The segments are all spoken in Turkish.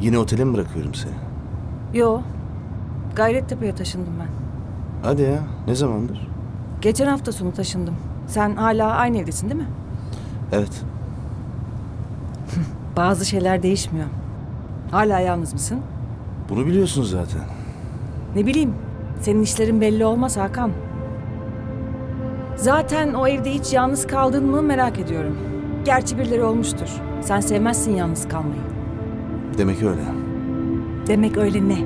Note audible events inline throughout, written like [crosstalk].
Yine otele mi bırakıyorum seni? Yo. Gayrettepe'ye taşındım ben. Hadi ya. Ne zamandır? Geçen hafta sonu taşındım. Sen hala aynı evdesin değil mi? Evet. [laughs] Bazı şeyler değişmiyor. Hala yalnız mısın? Bunu biliyorsun zaten. Ne bileyim. Senin işlerin belli olmaz Hakan. Zaten o evde hiç yalnız kaldın mı merak ediyorum. Gerçi birileri olmuştur. Sen sevmezsin yalnız kalmayı. Demek öyle. Demek öyle ne?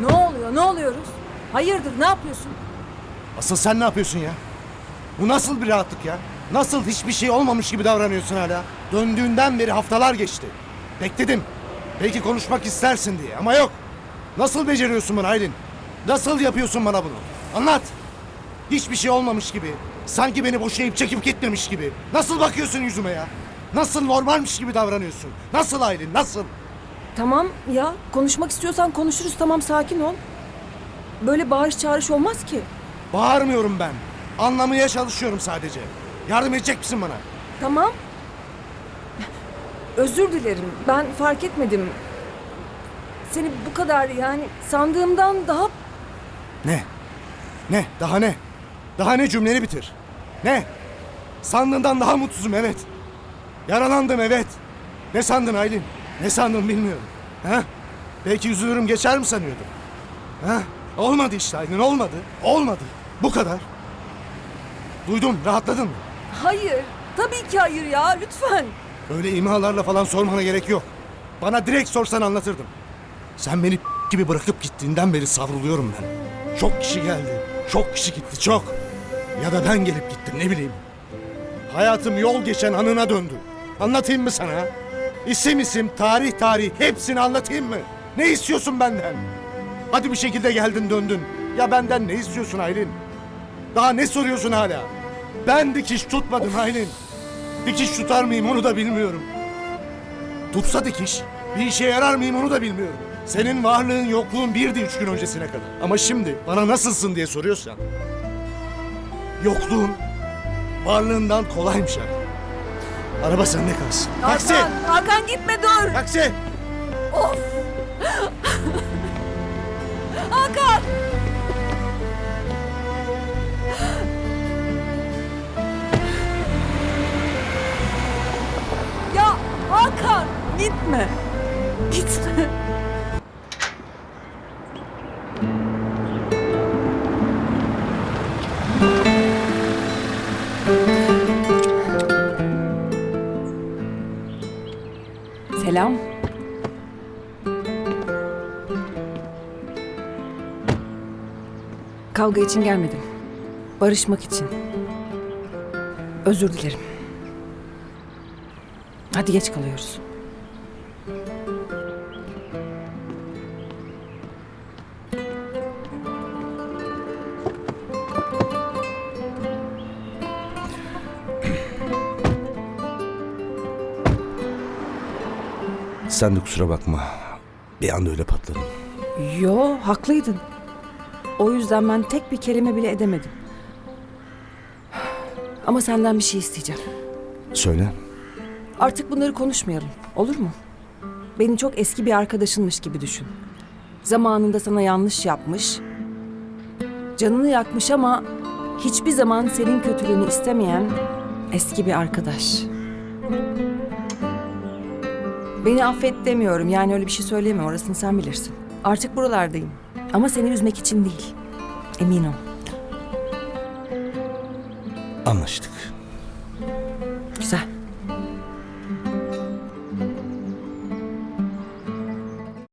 Ne oluyor? Ne oluyoruz? Hayırdır? Ne yapıyorsun? Asıl sen ne yapıyorsun ya? Bu nasıl bir rahatlık ya? Nasıl hiçbir şey olmamış gibi davranıyorsun hala? Döndüğünden beri haftalar geçti. Bekledim. Belki konuşmak istersin diye ama yok. Nasıl beceriyorsun bunu Aylin? Nasıl yapıyorsun bana bunu? Anlat. Hiçbir şey olmamış gibi. Sanki beni boşayıp çekip gitmemiş gibi. Nasıl bakıyorsun yüzüme ya? Nasıl normalmiş gibi davranıyorsun? Nasıl Aylin? Nasıl? Tamam ya. Konuşmak istiyorsan konuşuruz. Tamam sakin ol. Böyle bağırış çağırış olmaz ki. Bağırmıyorum ben. Anlamaya çalışıyorum sadece. Yardım edecek misin bana? Tamam. Özür dilerim. Ben fark etmedim. Seni bu kadar yani sandığımdan daha Ne? Ne? Daha ne? Daha ne cümleni bitir. Ne? Sandığından daha mutsuzum evet. Yaralandım evet. Ne sandın Aylin? Ne sandın bilmiyorum. Ha? Belki üzülürüm geçer mi sanıyordum? Ha? Olmadı işte Aylin olmadı. Olmadı. Bu kadar. Duydum rahatladın mı? Hayır. Tabii ki hayır ya. Lütfen. Öyle imalarla falan sormana gerek yok. Bana direkt sorsan anlatırdım. Sen beni gibi bırakıp gittiğinden beri savruluyorum ben. Çok kişi geldi. Çok kişi gitti çok. Ya da ben gelip gittim ne bileyim. Hayatım yol geçen anına döndü. Anlatayım mı sana? İsim isim, tarih tarih hepsini anlatayım mı? Ne istiyorsun benden? Hadi bir şekilde geldin döndün. Ya benden ne istiyorsun Aylin? Daha ne soruyorsun hala? Ben dikiş tutmadım Aylin. Dikiş tutar mıyım onu da bilmiyorum. Tutsa dikiş bir işe yarar mıyım onu da bilmiyorum. Senin varlığın yokluğun birdi üç gün öncesine kadar. Ama şimdi bana nasılsın diye soruyorsan. Yokluğun varlığından kolaymış ha. Araba sende kalsın. Taksi! Hakan, Hakan gitme dur. Taksi! Of. Hakan. Ya Hakan gitme. Gitme. Selam. Kavga için gelmedim. Barışmak için. Özür dilerim. Hadi geç kalıyoruz. Sen de kusura bakma. Bir anda öyle patladım. Yo, haklıydın. O yüzden ben tek bir kelime bile edemedim. Ama senden bir şey isteyeceğim. Söyle. Artık bunları konuşmayalım. Olur mu? Beni çok eski bir arkadaşınmış gibi düşün. Zamanında sana yanlış yapmış. Canını yakmış ama hiçbir zaman senin kötülüğünü istemeyen eski bir arkadaş. Beni affet demiyorum. Yani öyle bir şey söyleme. Orasını sen bilirsin. Artık buralardayım. Ama seni üzmek için değil. Emin ol. Anlaştık. Güzel.